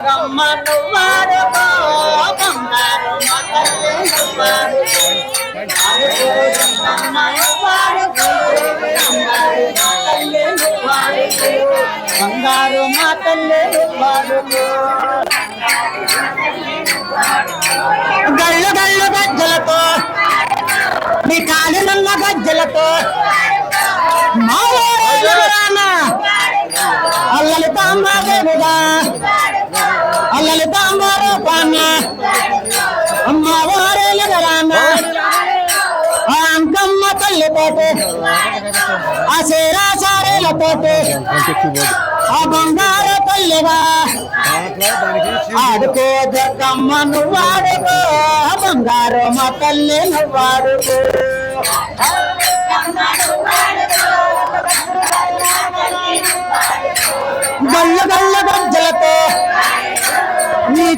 రమ్మను వారు బంగారు మతల్లి వాడుకో రమ్మను వాడుకో బంగారు మతల్లి వాడుకో బంగారు గజ్జలతో మీ కాలు నల్ల గజ్జలతో. మా అల్లలు రానా అల్లలి తాంబారు పాన్న అమ్మ వారేలు రాన్న ఆ అంకమ్మ తల్లితోటి ఆ సేరా పోటు ఆ బంగారు తల్లివా ఆడుకో జగమ్మ నువ్వాడుకో బంగారు మా తల్లి నువ్వాడుకో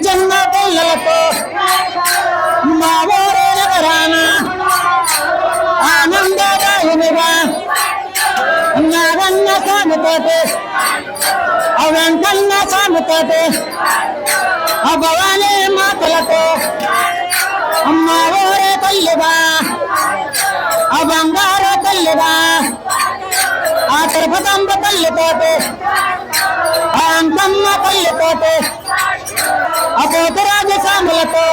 నీ చిన్న పిల్లలతో మా ఊరే నగరాన ఆనందదాయునిగా నాగన్న స్వామితోటి ఆ వెంకన్న స్వామితోటి ఆ భవానీ మాతలతో అమ్మ ఊరే తల్లిగా ఆ బంగారు తల్లిగా ఆ తిరుపతంబ తల్లితోటి ఆ అంకమ్మ తల్లితోటి ఆ పోతరాజ సాములతో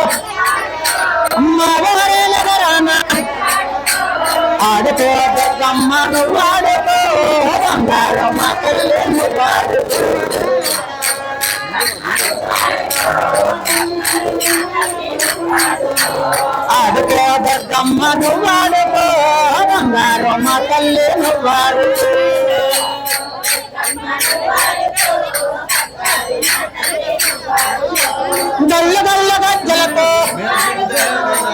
అమ్మ నగరాన ఆడుకో బతుకమ్మ నువ్వు ఆడుకో బంగారం తల్లి నువ్వు ఆడుకో వాడుకో బతుకమ్మ నువ్వు ఆడుకో బంగారం మా తల్లి నువ్వు ఆడుకో గల్ల గల్ల గజ్జలతో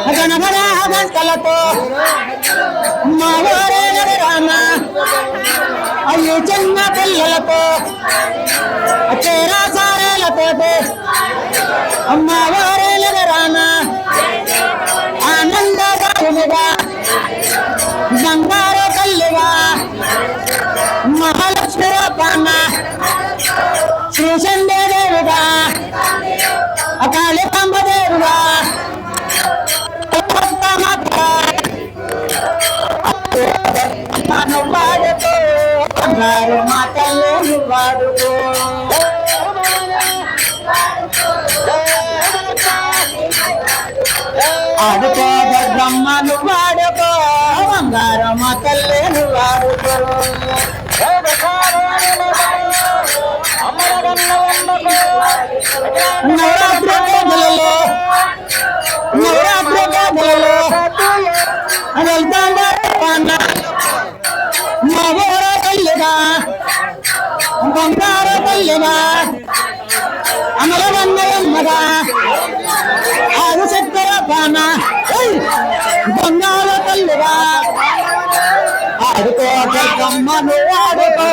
గణగణ గంటలతో మా ఊరే రామ అయ్యో చిన్న పిల్లలతో చేరా సారేలతోటి అమ్మ నన్ను వాడుకో అన్నారు మా తల్లి వాడుకో. ఆడుకో బ్రహ్మను వాడుకో అన్నారు మా తల్లి వాడుకో. నవరాత్రి పూజలలో నవరాత్రి పూజలలో బంగారు తల్లిగా అమరవన్నయమ్మగా ఆరు చక్కెర పాన బంగారు తల్లిగా ఆడుకో బతుకమ్మను ఆడుకో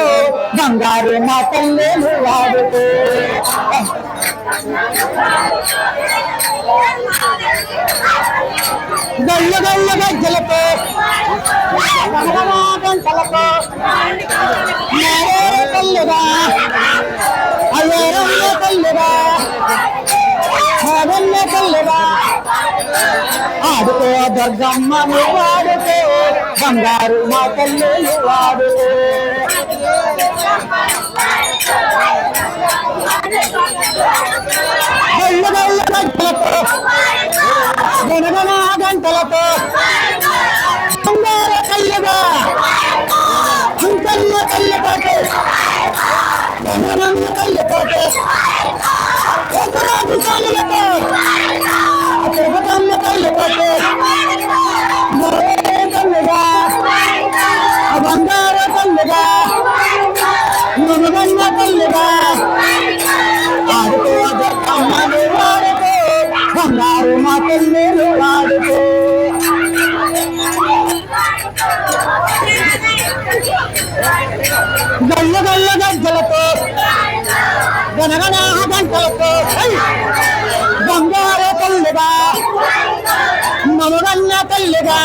బంగారు మా తల్లి నువ్వు ఆడుకో గల్ల గల్ల గజ్జలతో గంటలతో ఆడుకో దుర్గమ్మ నువ్వు ఆడుకో బంగారు మా తల్లి నువ్వు ఆడుకో గల్ల గల్ల గజ్జలతో గణగణ గంటలతో బంగారు తల్లిగా కుంకన్న తల్లితోటి గణగణమ్మ తల్లితోటి ఒకరాజు తల్లితో గల్ల గల్ల గంటలతో గనగన గంటలతో బంగారు తల్లిగా మమగన్న తల్లిగా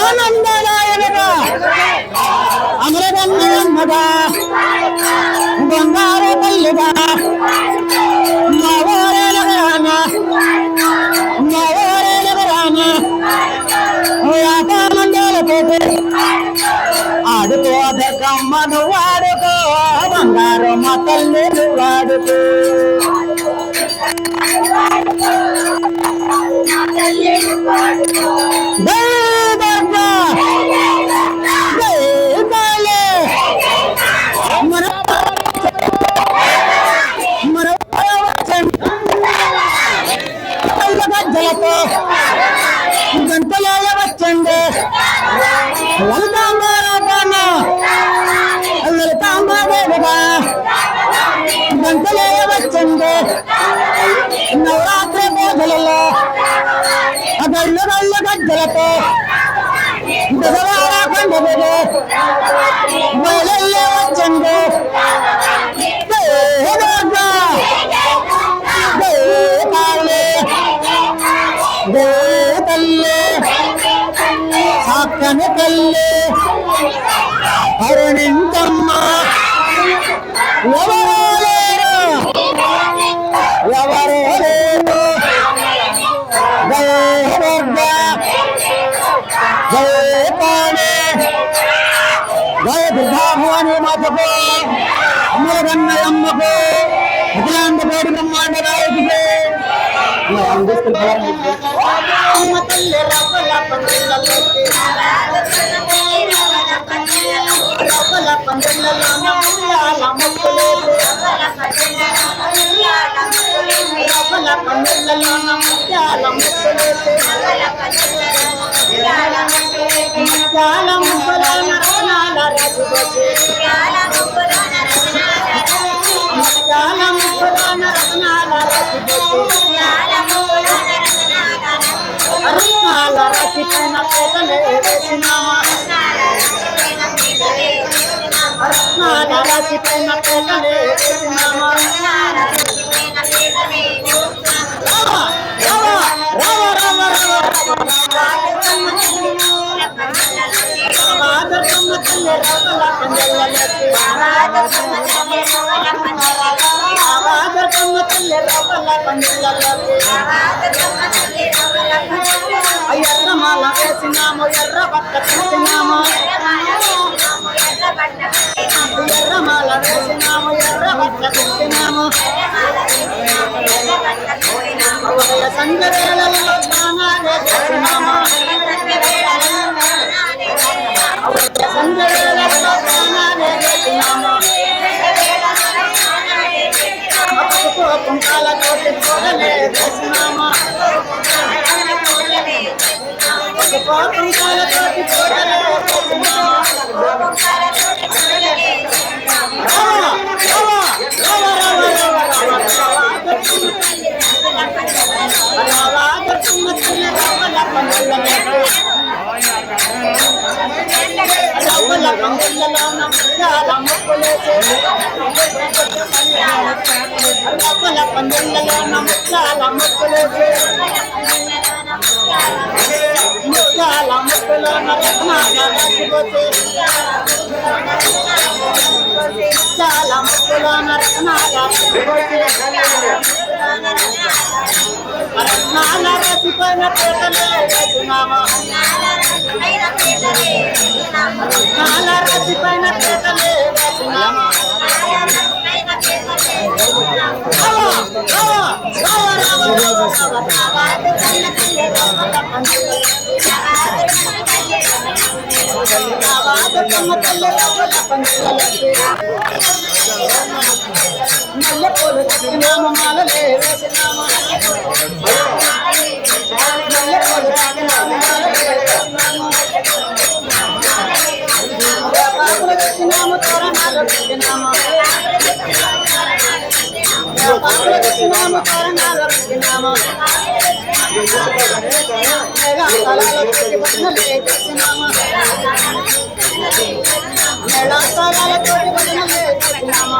ఆనందదాయనగా అమరగన్న అన్నగా బంగారు తల్లిగా Thank you. రామ మా ఊరేలకు రామ వ్యాపారంలోకి ఆడుకో కమ్మను వాడుకో బంగారు మా తల్లి వాడుకో జై దుర్గా జై కాళీ మన మన గజ్జలతో గంటలాయ వచ్చండి లలితాంబారాటన పూజలలో అగళ్ళు గళ్ళు గజ్జలతో దసరా పండుగలు బయలల్లో తల్లి సాక్కని తల్లి అరుణింతమ్మ దుర్గా భవాని మాతకు అమ్మల కన్నయ్యమ్మకు అఖిలాండ కోడి బ్రహ్మాండ నాయకుడు అమ్మ తల్లి రవ్వల పందిళ్ళలోకి రవ్వల పందిళ్ళలో ముత్యాల ముక్కులేసి రవ్వల పందిళ్ళలో ముత్యాల రత్నాల రాశి పైన పేదలే వేసినామా రత్నాల రాశి పైన పేదలే వేసినామా ఎర్రమాల వేసినాము ఎర్ర బట్ట పెట్టినాము ఎర్రమాల వేసినాము ఎర్ర బట్ట పెట్టినాము ఉదయ రసిపోయిన పేటలే వేసినామా రత్నాల రసిపోయిన పేటలే நல்ல போல நாம மாலலே நல்ல போல நாம நாம நாம పార్వతి నామ పరనాలక్ష్మి నామ మేఘా కళాలక్ష్మి వదనలే కృష్ణ నామ మేళా కళాలక్ష్మి వదనలే కృష్ణ నామ